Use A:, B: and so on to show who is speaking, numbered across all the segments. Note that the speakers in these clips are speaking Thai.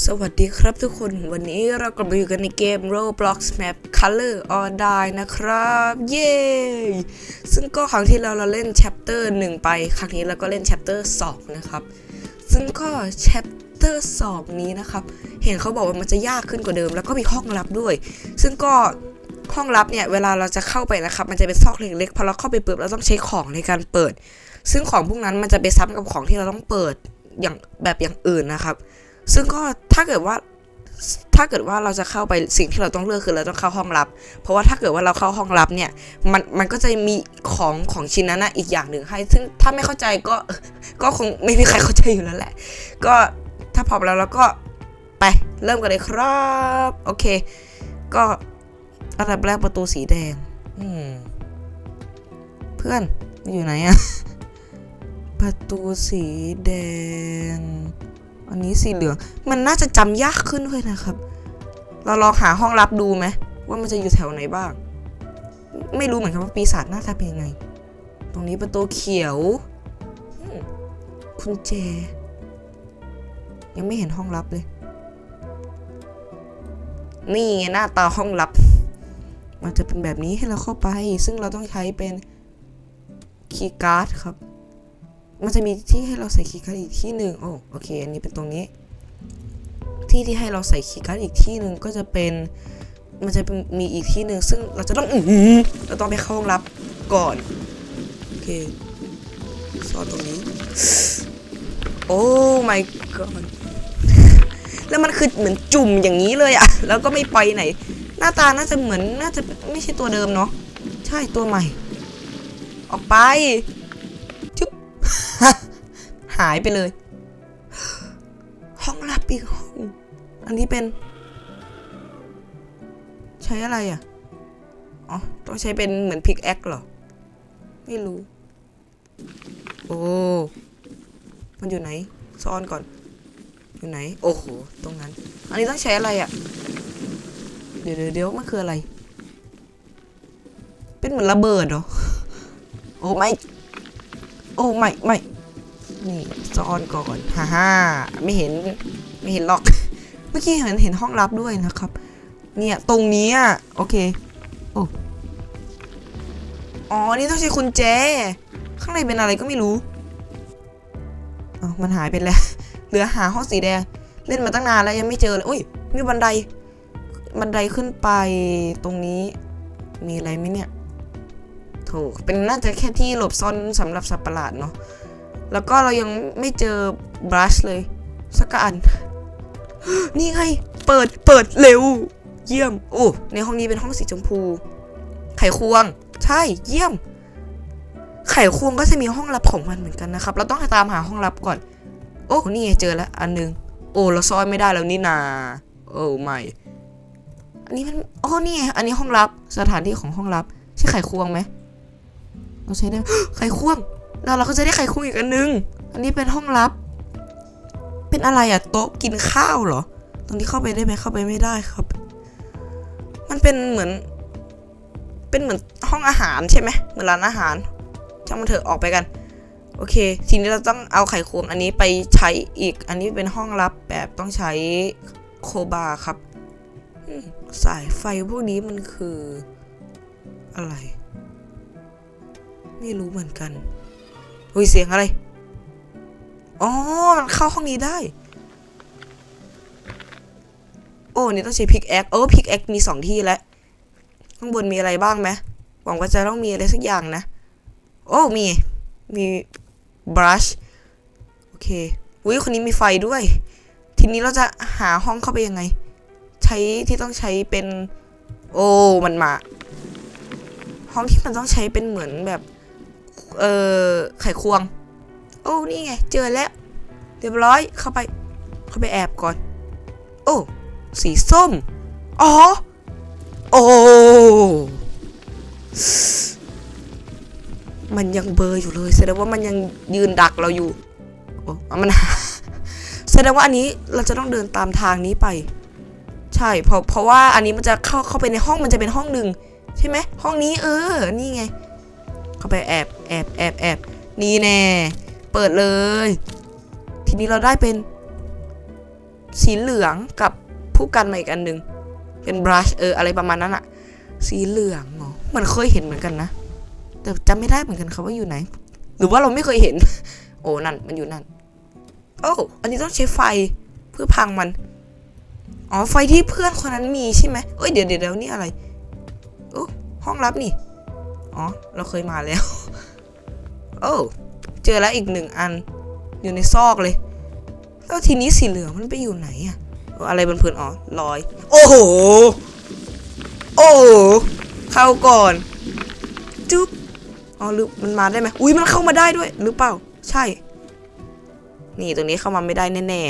A: สวัสดีครับทุกคนวันนี้เรากลับมาอยู่กันในเกม Roblox Map Color or Die นะครับ เย้ ซึ่งก็ครั้งที่เราเราเล่น Chapter 1 ไป ครั้งนี้เราก็เล่น Chapter 2 นะครับ ซึ่งก็ Chapter 2 นี้นะครับ เห็นเขาบอกว่ามันจะยากขึ้นกว่าเดิม แล้วก็มีห้องลับด้วย ซึ่งก็ห้องลับเนี่ย เวลาเราจะเข้าไปนะครับ มันจะเป็นซอกเล็กๆพอเราเข้าไปปุ๊บเราต้องใช้ของในการเปิด ซึ่งของพวกนั้นมันจะไปซ้ำกับของที่เราต้องเปิดอย่างแบบอย่างอื่นนะครับ ซึ่งก็ถ้าเกิดว่าถ้าเกิดว่าเราจะเข้าไปสิ่งที่เราต้องเลือกคือเราต้องเข้าห้องลับ เพราะว่าถ้าเกิดว่าเราเข้าห้องลับเนี่ยมันมันก็จะมีของของชิ้นนั้นนะอีกอย่างหนึ่งให้ ซึ่งถ้าไม่เข้าใจก็ก็คงไม่มีใครเข้าใจอยู่แล้วแหละ ก็ถ้าพร้อมแล้วเราก็ไปเริ่มกันเลยครับ โอเค ก็อันดับแรกประตูสีแดง อืมเพื่อนมันอยู่ไหนอะประตูสีแดง อันนี้สีเหลือง มันน่าจะจำยากขึ้นด้วยนะครับ เราลองหาห้องลับดูไหมว่ามันจะอยู่แถวไหนบ้าง ไม่รู้เหมือนกันว่าปีศาจหน้าตาเป็นยังไง ตรงนี้ประตูเขียวคุณเจ ยังไม่เห็นห้องลับเลย นี่ไงหน้าตาห้องลับ มันจะเป็นแบบนี้ให้เราเข้าไป ซึ่งเราต้องใช้เป็นคีย์การ์ดครับ มันจะมีที่ให้เราใส่คีย์การ์ดอีกที่หนึ่งโอ้โอเค อันนี้เป็นตรงนี้ ที่ที่ให้เราใส่คีย์การ์ดอีกที่หนึ่งก็จะเป็น มันจะนมีอีกที่หนึ่งซึ่งเราจะต้องอือเราต้องไปเข้าห้องลับก่อน โอเคซ่อนตรงนี้ โอ้ my god แล้วมันคือเหมือนจุ่มอย่างนี้เลยอะแล้วก็ไม่ไปไหน หน้าตาน่าจะเหมือนน่าจะไม่ใช่ตัวเดิมเนาะ ใช่ตัวใหม่ ออกไป หายไปเลย ห้องลับอีกห้อง อันนี้เป็น ใช้อะไรอะ อ๋อ ต้องใช้เป็นเหมือนพิกแอคเหรอ ไม่รู้ โอ้ มันอยู่ไหน ซ่อนก่อน อยู่ไหน โอ้โห ตรงนั้น อันนี้ต้องใช้อะไรอะ เดี๋ยวเดี๋ยวเดี๋ยวมันคืออะไร เป็นเหมือนระเบิดเหรอ โอ้ไม่ โอ้ไม่ไม่ นี่ซ่อนก่อนฮ่าฮ่าไม่เห็นไม่เห็นหรอก เมื่อกี้เห็นเห็นห้องลับด้วยนะครับ เนี่ยตรงนี้อะโอเคโอ้อ๋อนี่ต้องใช้กุญแจ ข้างในเป็นอะไรก็ไม่รู้อ๋อมันหายไปแล้ว เหลือหาห้องสีแดง เล่นมาตั้งนานแล้วยังไม่เจอเลยอุ้ยมีบันได บันไดขึ้นไปตรงนี้ มีอะไรไหมเนี่ย โถเป็นน่าจะแค่ที่หลบซ่อนสำหรับสัตว์ประหลาดเนาะ แล้วก็เรายังไม่เจอบรัชเลย สักอัน นี่ไง เปิดเปิดเร็ว เยี่ยมโอ้ในห้องนี้เป็นห้องสีชมพู ไขควง ใช่เยี่ยม ไขควงก็จะมีห้องลับของมันเหมือนกันนะครับ เราต้องตามหาห้องลับก่อน โอ้นี่ไงเจอแล้วอันหนึง โอ้เราซ่อนไม่ได้แล้วนี่นาโอ้ไม่อันนี้มันโอ้นี่ไงอันนี้ห้องลับสถานที่ของห้องลับ ใช่ไขควงไหมเราใช้ได้ไขควง แล้วเราก็จะได้ไขควงอีกอันนึง อันนี้เป็นห้องลับ เป็นอะไรอะโต๊ะกินข้าวเหรอ ตรงนี้เข้าไปได้ไหมเข้าไปไม่ได้ครับ มันเป็นเหมือน เป็นเหมือนห้องอาหารใช่ไหมเหมือนร้านอาหารช่างมันเถอะออกไปกัน โอเค ทีนี้เราต้องเอาไขควงอันนี้ไปใช้อีก อันนี้เป็นห้องลับแบบต้องใช้โคบาครับสายไฟพวกนี้มันคืออะไร ไม่รู้เหมือนกัน เฮ้ยเสียงอะไร อ๋อ มันเข้าห้องนี้ได้ โอ้นี่ต้องใช้พิกแอคเออพิกแอคมีสองที่แล้ว ข้างบนมีอะไรบ้างไหมหวังว่าจะต้องมีอะไรสักอย่างนะ โอ้ มี มีบรัช โอเคอุ้ยคนนี้มีไฟด้วย ทีนี้เราจะหาห้องเข้าไปยังไง ใช้ที่ต้องใช้เป็น โอ้ มันมา ห้องที่มันต้องใช้เป็นเหมือนแบบ เอ่อไขควง โอ้นี่ไง เจอแล้ว เรียบร้อยเข้าไป เข้าไปแอบก่อน โอ้สีส้ม อ๋อ โอ้มันยังเบอร์อยู่เลย แสดงว่ามันยังยืนดักเราอยู่ โอ้เอามันแสดงว่าอันนี้เราจะต้องเดินตามทางนี้ไป ใช่เพราะเพราะว่าอันนี้มันจะเข้าเข้าไปในห้องมันจะเป็นห้องหนึ่งใช่ไหมห้องนี้เออ นี่ไง เข้าไปแอบแอบแอบแอบนี่แน่ เปิดเลย ทีนี้เราได้เป็น สีเหลืองกับผู้กันมาอีกอันหนึ่งเป็นบรัชเอออะไรประมาณนั้นอะสีเหลืองเหรอมันเคยเห็นเหมือนกันนะ แต่จำไม่ได้เหมือนกันครับว่าอยู่ไหน หรือว่าเราไม่เคยเห็น โอ้นั่นมันอยู่นั่นโอ้อันนี้ต้องใช้ไฟเพื่อพังมัน อ๋อไฟที่เพื่อนคนนั้นมีใช่ไหมเอ้ยเดี๋ยวเดี๋ยวเดี๋ยวนี่อะไรโอ้ห้องลับนี่ อ๋อ เราเคยมาแล้ว โอ้เจอแล้วอีกหนึ่งอัน อยู่ในซอกเลย แล้วทีนี้สีเหลืองมันไปอยู่ไหนอะอออะไรบนพื้นอ๋อลอย โอ้โห โอ้โห เข้าก่อน จุ๊บ อ๋อหรือมันมาได้ไหมอุ้ยมันเข้ามาได้ด้วย หรือเปล่า ใช่ นี่ตรงนี้เข้ามาไม่ได้แน่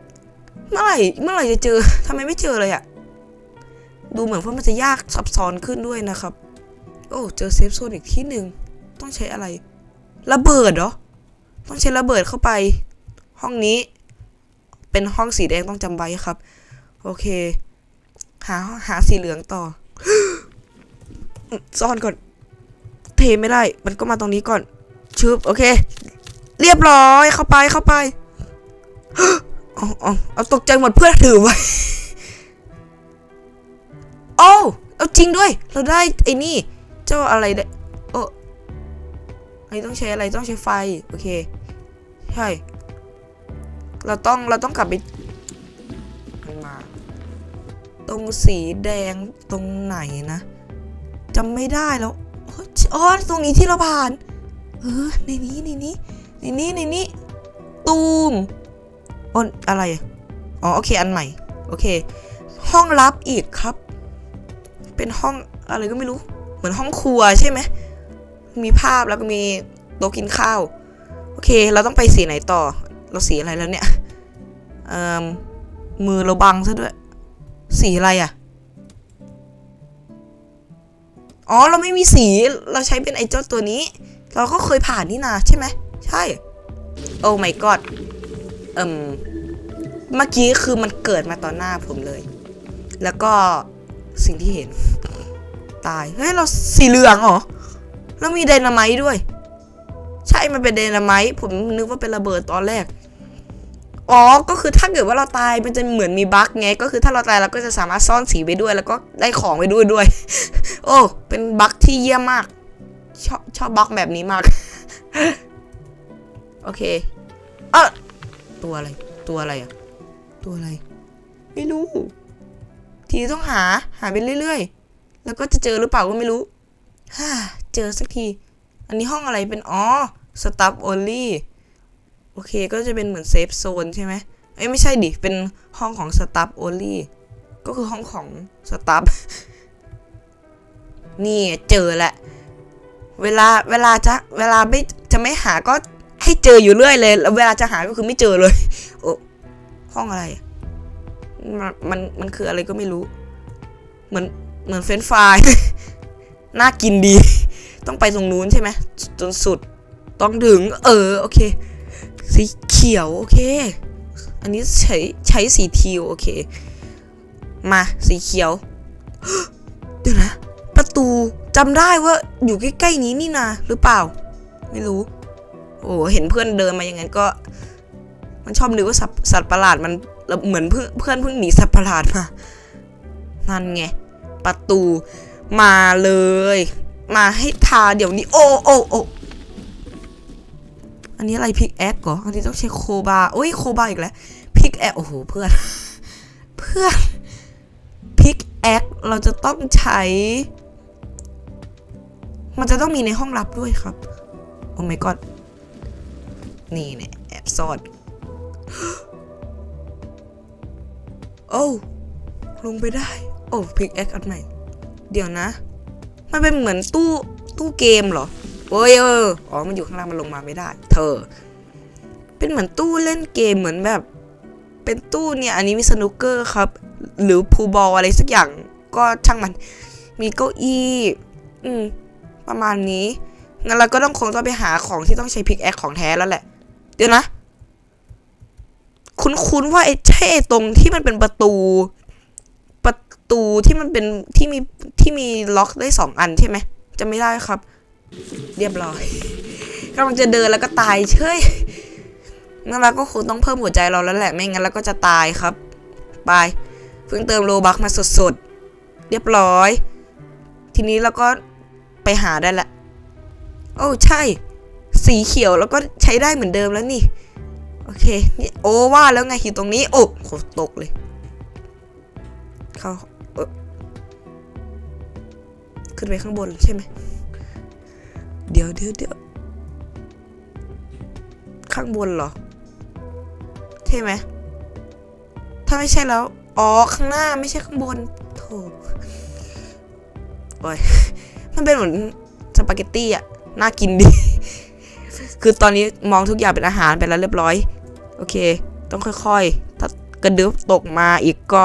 A: ๆ เมื่อไหร่เมื่อไหร่จะเจอทำไมไม่เจอเลยอะดูเหมือนว่ามันจะยากซับซ้อนขึ้นด้วยนะครับ โอ้เจอเซฟโซนอีกที่หนึ่งต้องใช้อะไร ระเบิดเหรอ ต้องใช้ระเบิดเข้าไป ห้องนี้ เป็นห้องสีแดงต้องจำไว้ครับ โอเค หาหาสีเหลืองต่อซ่อนก่อน เทไม่ได้ มันก็มาตรงนี้ก่อนชึบโอเค เรียบร้อยเข้าไปเข้าไปเอาเอาเอาตกใจหมดเพื่อนถือไว้โอ้เอาจริงด้วย เราได้ไอ้นี่ เจ้าอะไรได้โอ้อันนี้ต้องใช้อะไรต้องใช้ไฟ โอเค ใช่ เราต้องเราต้องกลับไปมา ตรงสีแดงตรงไหนนะจำไม่ได้แล้วอ๋อตรงนี้ที่เราผ่าน เออในนี้ในนี้ในนี้ในนี้ตูมอ๋ออะไรอ๋อโอเคอันใหม่ โอเค ห้องลับอีกครับ เป็นห้องอะไรก็ไม่รู้ เหมือนห้องครัวใช่ไหม มีภาพแล้วก็มีโต๊ะกินข้าว โอเค เราต้องไปสีไหนต่อ เราสีอะไรแล้วเนี่ย เอ่อ มือเราบังซะด้วย สีอะไรอะ่ะ อ๋อ เราไม่มีสี เราใช้เป็นไอ้เจ้าตัวนี้ เราก็เคยผ่านนี่นาใช่ไหม ใช่ โอ้ my god เอ่มเมื่อกี้คือมันเกิดมาต่อหน้าผมเลย แล้วก็สิ่งที่เห็น ตาย เฮ้ย เราสีเหลืองเหรอ แล้วมีไดนาไมต์ด้วย ใช่ มันเป็นไดนาไมต์ผมนึกว่าเป็นระเบิดตอนแรก อ๋อ ก็คือถ้าเกิดว่าเราตาย มันจะเหมือนมีบั๊กไง ก็คือถ้าเราตายเราก็จะสามารถซ่อนสีไปด้วย แล้วก็ได้ของไปด้วยด้วย โอ้ เป็นบั๊กที่เยี่ยมมาก ชอบชอบบั๊กแบบนี้มาก โอเค เออตัวอะไร ตัวอะไรอะตัวอะไร ไม่รู้ ทีต้องหา หาไปเรื่อยๆ แล้วก็จะเจอหรือเปล่าก็ไม่รู้ฮ่าเจอสักที อันนี้ห้องอะไรเป็นอ๋อ stuff only โอเคก็จะเป็นเหมือนเซฟโซนใช่ไหมเอ้ยไม่ใช่ดิ เป็นห้องของ stuff only ก็คือห้องของ stuff นี่เจอแหละ เวลาเวลาจะเวลาไม่จะไม่หาก็ให้เจออยู่เรื่อยเลย แล้วเวลาจะหาก็คือไม่เจอเลย โอ้ห้องอะไร มันมันมันคืออะไรก็ไม่รู้ เหมือน เหมือนเฟรนช์ฟราย น่ากินดี ต้องไปตรงนู้นใช่ไหมจนสุด ต้องถึง เออ โอเค สีเขียว โอเค อันนี้ใช้ใช้สีทิวโอเค มาสีเขียว เดี๋ยวนะ ประตูจำได้ว่าอยู่ใกล้ๆนี้นี่นาหรือเปล่า ไม่รู้ โอ้เห็นเพื่อนเดินมาอย่างนั้นก็ มันชอบนึกว่าสัตว์สัตว์ประหลาดมันเหมือนเพื่อนเพื่อนเพิ่งหนีสัตว์ประหลาดมานั่นไง ประตูมาเลย มาให้ทาเดี๋ยวนี้ โอ้โอ้โอ้อันนี้อะไรพิกแอคเหรออันนี้ต้องใช้โคบาโอ้ยโคบาอีกแล้วพิกแอคโอ้โหเพื่อน เพื่อนพิกแอคเราจะต้องใช้ มันจะต้องมีในห้องลับด้วยครับ โอ้ my god นี่เนี่ยแอบซ่อนโอ้ลงไปได้ โอ้พิกแอคอันใหม่ เดี๋ยวนะ มันเป็นเหมือนตู้ตู้เกมเหรอโอ้ยเอออ๋อ มันอยู่ข้างล่างมันลงมาไม่ได้ เธอ เป็นเหมือนตู้เล่นเกมเหมือนแบบ เป็นตู้เนี่ย อันนี้มีสนุกเกอร์ครับ หรือพูบอลอะไรสักอย่าง ก็ช่างมัน มีเก้าอี้ อืม ประมาณนี้ งั้นเราก็ต้องคงต้องไปหาของที่ต้องใช้พิกแอคของแท้แล้วแหละ เดี๋ยวนะ คุ้นๆว่าไอ้ใช่ตรงที่มันเป็นประตู ตูที่มันเป็นที่มีที่มีล็อกได้สองอันใช่ไหมจะไม่ได้ครับ เรียบร้อยกำลังจะเดินแล้วก็ตายเชยงั้นเราก็คงต้องเพิ่มหัวใจเราแล้วแหละไม่งั้นเราก็จะตายครับไปเพิ่งเติมโลบักมาสดๆ เรียบร้อย ทีนี้เราก็ไปหาได้ละโอ้ใช่ สีเขียวแล้วก็ใช้ได้เหมือนเดิมแล้วนี่ โอเคนี่โอ้ว่าแล้วไงอยู่ตรงนี้ โอ้โหตกเลย เข้า ขึ้นไปข้างบนใช่ไหม เดี๋ยวเดี๋ยวเดี๋ยวข้างบนเหรอ ใช่ไหม ถ้าไม่ใช่แล้ว อ๋อ ข้างหน้าไม่ใช่ข้างบนโถโอ้ยมันเป็นเหมือนสปาเกตตี้อะน่ากินดี คือตอนนี้มองทุกอย่างเป็นอาหารไปแล้วเรียบร้อย โอเค ต้องค่อยๆ ถ้ากระดึบตกมาอีกก็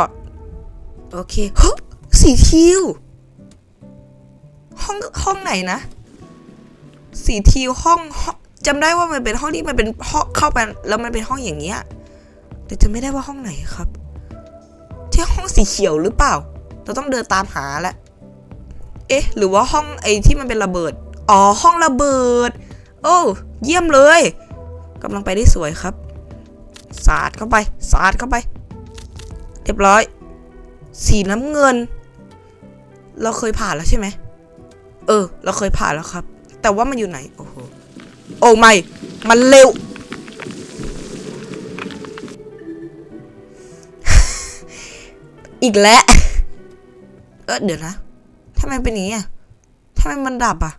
A: โอเคเฮ้สีทิว ห้องห้องไหนนะสีทิวห้องห้องจำได้ว่ามันเป็นห้องที่มันเป็นห้องเข้าไปแล้วมันเป็นห้องอย่างเงี้ยแต่จำไม่ได้ว่าห้องไหนครับ ที่ห้องสีเขียวหรือเปล่า เราต้องเดินตามหาแหละ เอ๊ะ หรือว่าห้องไอ้ที่มันเป็นระเบิด อ๋อ ห้องระเบิด โอ้เยี่ยมเลยกำลังไปได้สวยครับ สาดเข้าไป สาดเข้าไป เรียบร้อย สีน้ำเงิน เราเคยผ่านแล้วใช่ไหม เออ เราเคยผ่านแล้วครับ แต่ว่ามันอยู่ไหน โอ้โห โอ้ไม่ มันเร็ว อีกแล้ว เออเดี๋ยวนะทำไมเป็นอย่างนี้อะทำไมมันดับอะ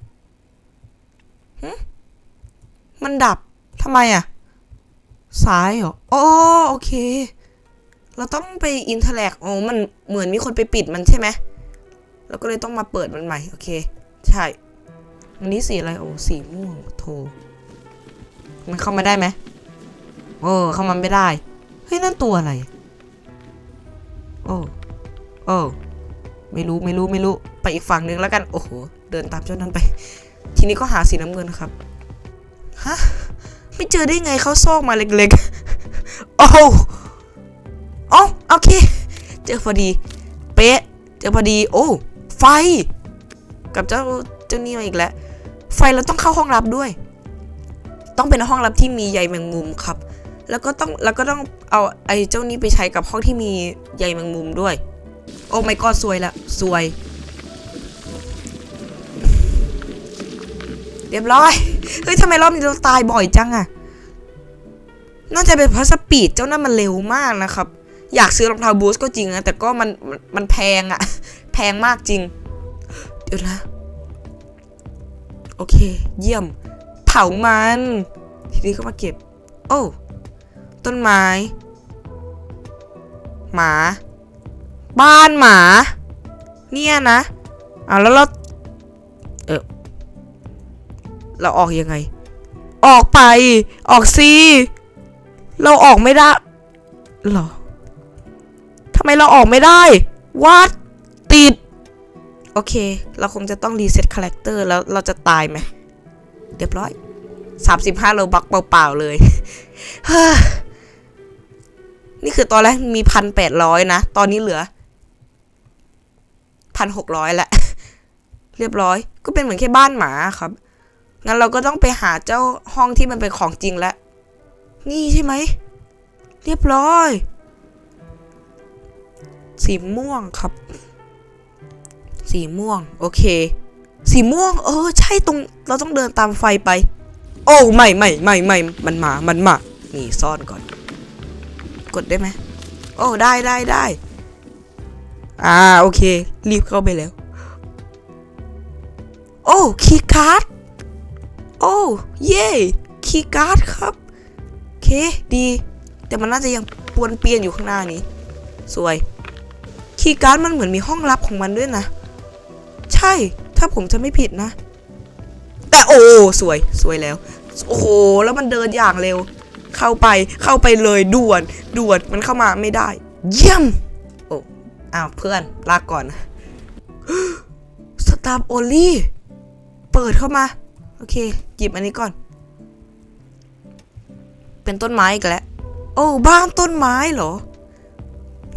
A: หึมันดับทำไมอะ ซ้ายเหรออ๋อโอเค เราต้องไปอินเทอร์แลกโอ้มันเหมือนมีคนไปปิดมันใช่ไหมเราก็เลยต้องมาเปิดมันใหม่ โอเค ใช่อันนี้สีอะไรโอ้สีม่วงโทมันเข้ามาได้ไหมโอ้เข้ามาไม่ได้ เฮ้ย นั่นตัวอะไร โอ้โอ้ไม่รู้ไม่รู้ไม่รู้ ไปอีกฝั่งหนึ่งแล้วกัน โอ้โห เดินตามเจ้านั้นไป ทีนี้ก็หาสีน้ำเงินครับ ฮะ ไม่เจอได้ไงเขาซอกมาเล็กๆ โอ้โหโอ้โอเค เจอพอดี เป๊ะ เจอพอดี โอ้ ไฟ กับเจ้าเจ้านี่มาอีกแล้ว ไฟเราต้องเข้าห้องลับด้วย ต้องเป็นห้องลับที่มีใยแมงมุมครับ แล้วก็ต้องแล้วก็ต้องเอาไอ้เจ้านี้ไปใช้กับห้องที่มีใยแมงมุมด้วย โอ้ไม่ก็ซวยละซวย เรียบร้อย เฮ้ยทำไมรอบนี้เราตายบ่อยจังอะน่าจะเป็นเพราะสปีดเจ้านั่นมันเร็วมากนะครับ อยากซื้อรองเท้าบูสก็จริงนะแต่ก็มันมันมันแพงอะแพงมากจริง เดี๋ยวนะ โอเค เยี่ยม เผามัน ทีนี้ก็มาเก็บ โอ้ ต้นไม้ หมา บ้านหมา เนี่ยนะอ่าแล้วเรา เออ เราออกยังไง ออกไป ออกสิ เราออกไม่ได้หรอทำไมเราออกไม่ได้ วัดติด โอเค เราคงจะต้องรีเซ็ตคาแรคเตอร์แล้วเราจะตายไหมเรียบร้อย 35โลบักเปล่าๆเลย นี่คือตอนแรกมีพันแปดร้อยนะ ตอนนี้เหลือพันหกร้อยแล้วเรียบร้อย ก็เป็นเหมือนแค่บ้านหมาครับ งั้นเราก็ต้องไปหาเจ้าห้องที่มันเป็นของจริงแล้ว นี่ใช่ไหม เรียบร้อย สีม่วงครับ สีม่วง โอเค สีม่วง เออ ใช่ตรง เราต้องเดินตามไฟไป โอ้ไม่ไม่ไม่ไม่มันมา มันมา นี่ซ่อนก่อน กดได้ไหมโอ้ได้ได้ได้ อ่า โอเค รีบเข้าไปแล้ว โอ้คีย์การ์ด โอ้ เย่คีย์การ์ดครับ โอเค ดี แต่มันน่าจะยังปวนเปียนอยู่ข้างหน้านี้ สวย คีย์การ์ดมันเหมือนมีห้องลับของมันด้วยนะ ช่ถ้าผมจะไม่ผิดนะ แต่โอ้สวยสวยแล้ว โอ้โหแล้วมันเดินอย่างเร็ว เข้าไปเข้าไปเลยด่วนด่วนมันเข้ามาไม่ได้ เยี่ยม โอ้อ้าวเพื่อนลากก่อนสตาร์โอลี่เปิดเข้ามา โอเค หยิบอันนี้ก่อน เป็นต้นไม้อีกแล้วโอ้บ้านต้นไม้เหรอ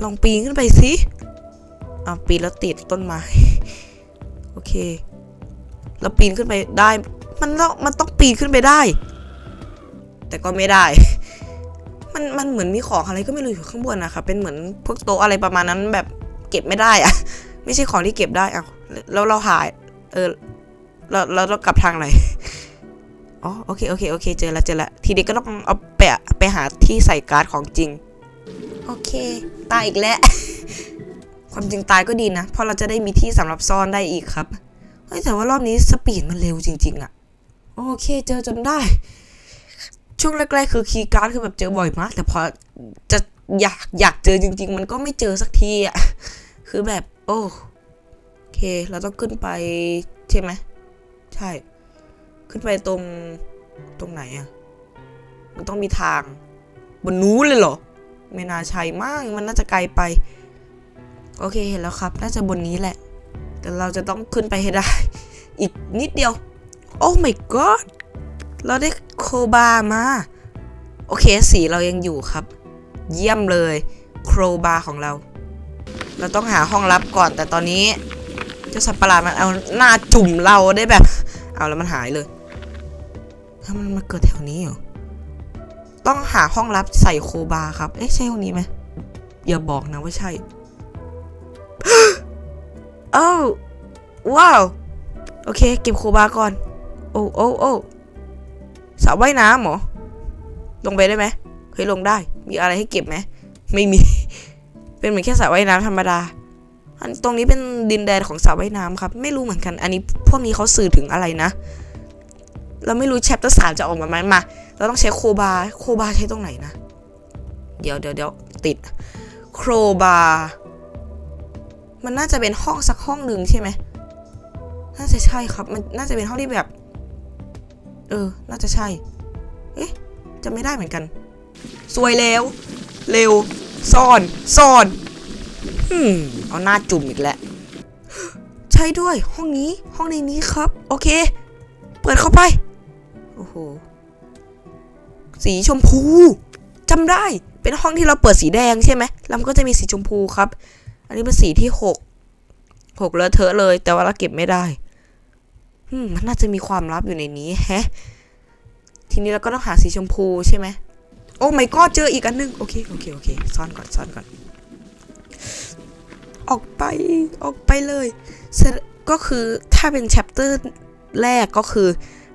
A: ลองปีนขึ้นไปสิเอาปีนแล้วติดต้นไม้ เค เราปีนขึ้นไปได้ มันต้องมันต้องปีนขึ้นไปได้ แต่ก็ไม่ได้ มันมันเหมือนมีของอะไรก็ไม่รู้อยู่ข้างบนนะครับเป็นเหมือนพวกโต๊ะอะไรประมาณนั้นแบบเก็บไม่ได้อะไม่ใช่ของที่เก็บได้เอาแล้วเราหาย เออเราเราต้องกลับทางไหนอ๋อโอเคโอเคโอเคเจอแล้วเจอแล้วทีนี้ก็ต้องเอาไปไปหาที่ใส่การ์ดของจริง โอเค ตายอีกแล้ว ความจริงตายก็ดีนะ เพราะเราจะได้มีที่สำหรับซ่อนได้อีกครับ เฮ้ยแต่ว่ารอบนี้สปีดมันเร็วจริง ๆอะโอเคเจอจนได้ ช่วงแรกๆคือคีย์การ์ดคือแบบเจอบ่อยมาก แต่พอจะอยากอยากเจอจริง ๆ มันก็ไม่เจอสักทีอะคือแบบ โอ้โอเค เราต้องขึ้นไปใช่ไหมใช่ ขึ้นไปตรงตรงไหนอะมันต้องมีทางบนนู้นเลยเหรอ ไม่น่าใช่มากมันน่าจะไกลไป โอเคเห็นแล้วครับ น่าจะบนนี้แหละ แต่เราจะต้องขึ้นไปให้ได้ อีกนิดเดียว โอ้ my god เราได้โคบามา โอเค สีเรายังอยู่ครับ เยี่ยมเลยโครบาของเรา เราต้องหาห้องลับก่อน แต่ตอนนี้เจ้าสัตว์ประหลาดมันเอาหน้าจุ่มเราได้แบบ เอาแล้วมันหายเลย ถ้ามันมาเกิดแถวนี้เหรอ ต้องหาห้องลับใส่โคบาครับ เอ๊ะใช่ห้องนี้ไหมอย่าบอกนะว่าใช่ โอ้าว้าว โอเค เก็บโคบาก่อน โอ้โอ้โอ้สระว่ายน้ำเหรอ ลงไปได้ไหมเคยลงได้ มีอะไรให้เก็บไหม ไม่มี เป็นเหมือนแค่สระว่ายน้ำธรรมดา อันตรงนี้เป็นดินแดนของสระว่ายน้ำครับ ไม่รู้เหมือนกัน อันนี้พวกนี้เขาสื่อถึงอะไรนะ เราไม่รู้แชปเตอร์สามจะออกมาไหมมา เราต้องใช้โคบา โคบาใช้ตรงไหนนะ เดี๋ยวเดี๋ยวเดี๋ยวติด โครบา มันน่าจะเป็นห้องสักห้องหนึ่งใช่ไหมน่าจะใช่ครับ มันน่าจะเป็นห้องที่แบบ เออ น่าจะใช่ เอ๊ะจะไม่ได้เหมือนกัน สวยแล้ว เร็ว ซ่อน ซ่อนอืมเอาหน้าจุ่มอีกแล้ว ใช่ด้วย ห้องนี้ ห้องในนี้ครับ โอเค เปิดเข้าไป โอ้โห สีชมพูจำได้ เป็นห้องที่เราเปิดสีแดงใช่ไหมแล้วมันก็จะมีสีชมพูครับ อันนี้เป็นสีที่หกหกเลอะเทอะเลย แต่ว่าเราเก็บไม่ได้มันน่าจะมีความลับอยู่ในนี้แฮะ ทีนี้เราก็ต้องหาสีชมพูใช่ไหม โอ้ไม่ก็เจออีกอันหนึง โอเค โอเค โอเค ซ่อนก่อน ซ่อนก่อน ออกไป ออกไปเลย ก็คือถ้าเป็นแชปเตอร์แรกก็คือ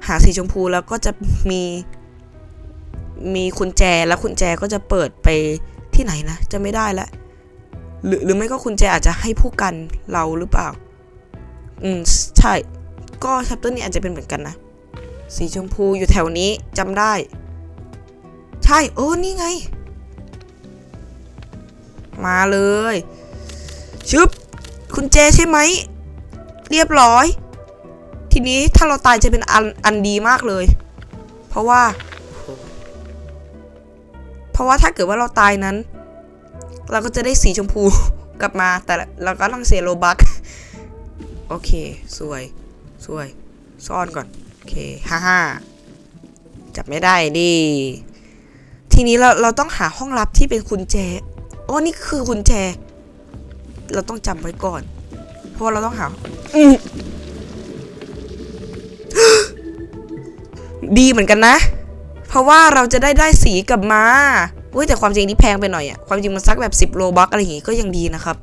A: หาสีชมพูแล้วก็จะมี มีกุญแจ แล้วกุญแจก็จะเปิดไปที่ไหนนะ จะไม่ได้แล้ว หรือหรือไม่ก็กุญแจอาจจะให้ผู้กันเราหรือเปล่า อืม ใช่ ก็แชปเตอร์นี้อาจจะเป็นเหมือนกันนะ สีชมพูอยู่แถวนี้จำได้ ใช่เออนี่ไง มาเลย ชึบ คุณเจใช่ไหม เรียบร้อย ทีนี้ถ้าเราตายจะเป็นอันอันดีมากเลย เพราะว่า เพราะว่าถ้าเกิดว่าเราตายนั้น เราก็จะได้สีชมพูกลับมาแต่เราก็ต้องเสียโลบักโอเค สวย สวย ซ่อนก่อน โอเคฮ่าฮ่าจับไม่ได้ดิทีนี้เราเราต้องหาห้องลับที่เป็นกุญแจโอ๋อนี่คือกุญแจ เราต้องจำไว้ก่อน เพราะเราต้องหาดีเหมือนกันนะ เพราะว่าเราจะได้ได้สีกลับมา เว้ยแต่ความจริงนี่แพงไปหน่อยอะความจริงมันสักแบบ 10 โลบัคอะไรอย่างงี้ก็ยังดีนะครับ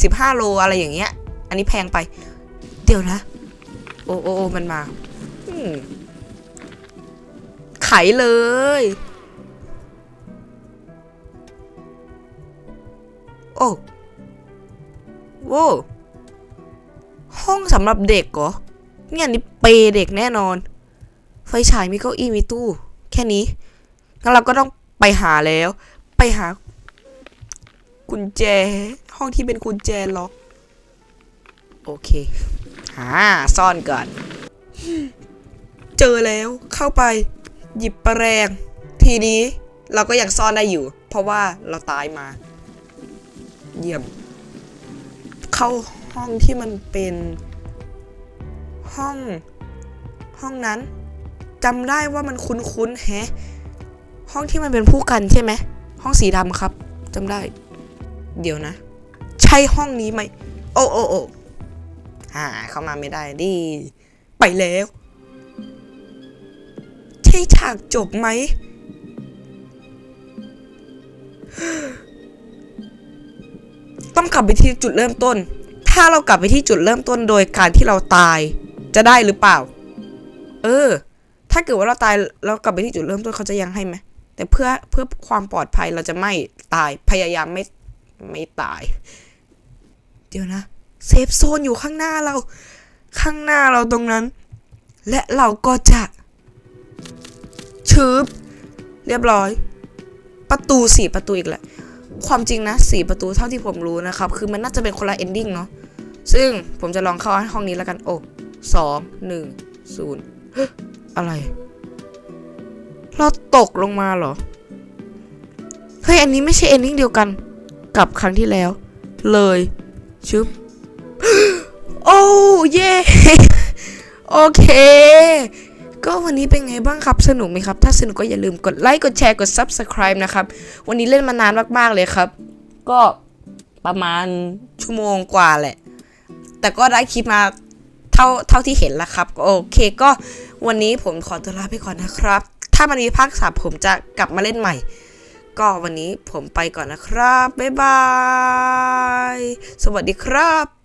A: 10 15 โลอะไรอย่างเงี้ย อันนี้แพงไป เดี๋ยวนะ โอ้โอโอมันมาไขเลย โอ้โว้ห้องสำหรับเด็กเหรอ เนี่ยนี่เปย์เด็กแน่นอน ไฟฉายมีเก้าอี้มีตู้ แค่นี้งั้นเราก็ต้อง ไปหาแล้ว ไปหากุญแจ ห้องที่เป็นกุญแจล็อก โอเคหาซ่อนก่อน เจอแล้วเข้าไป หยิบประแรง ทีนี้เราก็ยังซ่อนได้อยู่ เพราะว่าเราตายมา เยี่ยม เข้าห้องที่มันเป็นห้อง ห้องนั้นจำได้ว่ามันคุ้นๆแฮะ ห้องที่มันเป็นผู้กันใช่ไหม ห้องสีดำครับ จำได้ เดี๋ยวนะ ใช่ห้องนี้ไหม โอ้โอ้โอ้อ่า เข้ามาไม่ได้ดิ ไปแล้ว ใช่ฉากจบไหม ต้องกลับไปที่จุดเริ่มต้น ถ้าเรากลับไปที่จุดเริ่มต้นโดยการที่เราตาย จะได้หรือเปล่า เออถ้าเกิดว่าเราตายเรากลับไปที่จุดเริ่มต้นเขาจะยังให้ไหม แต่เพื่อเพื่อความปลอดภัยเราจะไม่ตายพยายามไม่ไม่ตาย เดี๋ยวนะเซฟโซนอยู่ข้างหน้าเรา ข้างหน้าเราตรงนั้น และเราก็จะชืบเรียบร้อย ประตูสี่ประตูอีกแหละ ความจริงนะสี่ประตูเท่าที่ผมรู้นะครับ คือมันน่าจะเป็นคนละเอนดิ้งเนาะซึ่งผมจะลองเข้าห้องนี้แล้วกันโอ้สองหนึ่งศูนย์อะไร เราตกลงมาเหรอ เฮ้ย อันนี้ไม่ใช่เอนดิ้งเดียวกัน กับครั้งที่แล้ว เลยชึบโอ้เย่โอเค ก็วันนี้เป็นไงบ้างครับ สนุกไหมครับ ถ้าสนุกก็อย่าลืมกดไลค์ กดแชร์ กด Subscribe นะครับ วันนี้เล่นมานานมากๆเลยครับ ก็ประมาณชั่วโมงกว่าแหละ แต่ก็ได้คลิปมาเท่าเท่าที่เห็นแล้วครับ โอเคก็วันนี้ผมขอตัวลาไปก่อนนะครับ ถ้ามันมีภาคสามผมจะกลับมาเล่นใหม่ ก็วันนี้ผมไปก่อนนะครับ บ๊ายบาย สวัสดีครับ